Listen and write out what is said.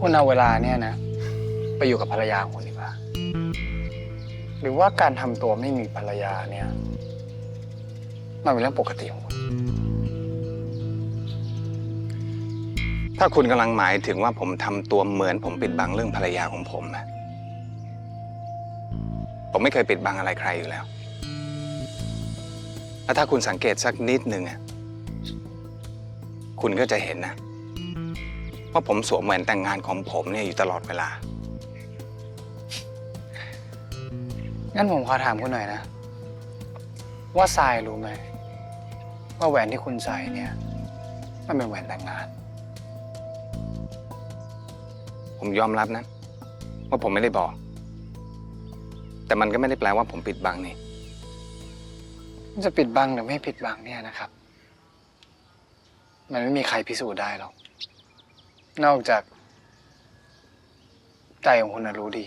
คุณเอาเวลาเนี่ยนะ ไปอยู่กับภรรยาของคุณดีกว่า หรือว่าการทำตัวไม่มีภรรยาเนี่ย มันเป็นเรื่องปกติของคุณ ถ้าคุณกำลังหมายถึงว่าผมทำตัวเหมือน ผมปิดบังเรื่องภรรยาของผมนะผมไม่เคยปิดบังอะไรใครอยู่แล้ว แล้วถ้าคุณสังเกตสักนิดหนึ่งอะคุณก็จะเห็นนะ ว่าผมสวมแหวนแต่งงานของผมเนี่ยอยู่ตลอดเวลา งั้นผมขอถามคุณหน่อยนะ ว่าทรายรู้ไหม ว่าแหวนที่คุณใส่เนี่ย มันเป็นแหวนแต่งงาน ผมยอมรับนะ ว่าผมไม่ได้บอก แต่มันก็ไม่ได้แปลว่าผมปิดบังนี่จะปิดบังหรือไม่ปิดบังเนี่ยนะครับ มันไม่มีใครพิสูจน์ได้หรอก นอกจากใจของคุณนะรู้ดี